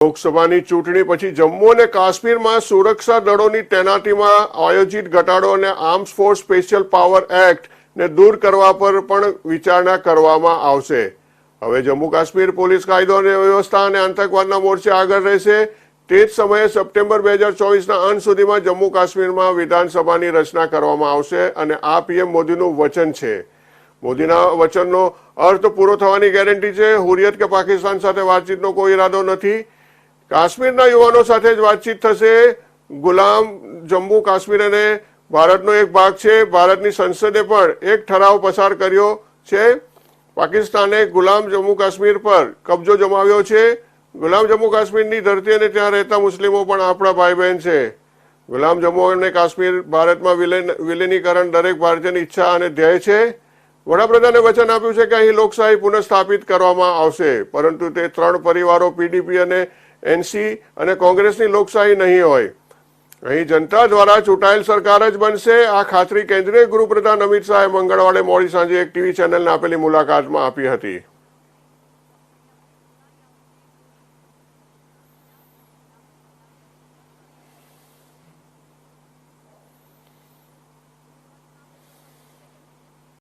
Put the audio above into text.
લોકસભાની ચૂંટણી પછી જમ્મુ અને કાશ્મીરમાં સુરક્ષા દળોની તૈનાતીમાં આયોજિત ઘટાડો અને arms force special power act ને દૂર કરવા પર પણ વિચારણા કરવામાં આવશે. હવે જમ્મુ કાશ્મીર પોલીસ કાયદો અને વ્યવસ્થા અને આતંકવાદના મોરચે આગળ રહેશે. તે જ સમયે સપ્ટેમ્બર બે હજાર ચોવીસના અંત સુધીમાં જમ્મુ કાશ્મીરમાં વિધાનસભાની રચના કરવામાં આવશે અને આ પીએમ મોદીનું વચન છે. મોદીના વચનનો અર્થ પૂરો થવાની ગેરંટી છે. હુરિયત કે પાકિસ્તાન સાથે વાતચીતનો કોઈ ઈરાદો નથી. કાશ્મીરના યુવાનો સાથે જ વાતચીત થશે. ગુલામ જમ્મુ કાશ્મીર અને ભારતનો એક ભાગ છે. ભારતની સંસદે પણ એક ઠરાવ પસાર કર્યો છે. પાકિસ્તાને ગુલામ જમ્મુ કાશ્મીર પર કબજો જમાવ્યો છે. ગુલામ જમ્મુ કાશ્મીરની ધરતી અને ત્યાં રહેતા મુસ્લિમો પણ આપણા ભાઈ બહેન છે. ગુલામ જમ્મુ અને કાશ્મીર ભારતમાં વિલીન- વિલીનીકરણ દરેક ભારતીયની ઈચ્છા અને ધ્યેય છે. વડાપ્રધાને વચન આપ્યું છે કે અહીં લોકશાહી પુનઃસ્થાપિત કરવામાં આવશે. પરંતુ તે ત્રણ પરિવારો પીડીપી અને એનસી અને કોંગ્રેસની લોકશાહી નહીં હોય. અહીં જનતા દ્વારા ચૂંટાયેલ સરકાર જ બનશે. આ ખાતરી કેન્દ્રીય ગૃહપ્રધાન અમિત શાહે મંગળવારે મોડી સાંજે એક ટીવી ચેનલને આપેલી મુલાકાતમાં આપી હતી.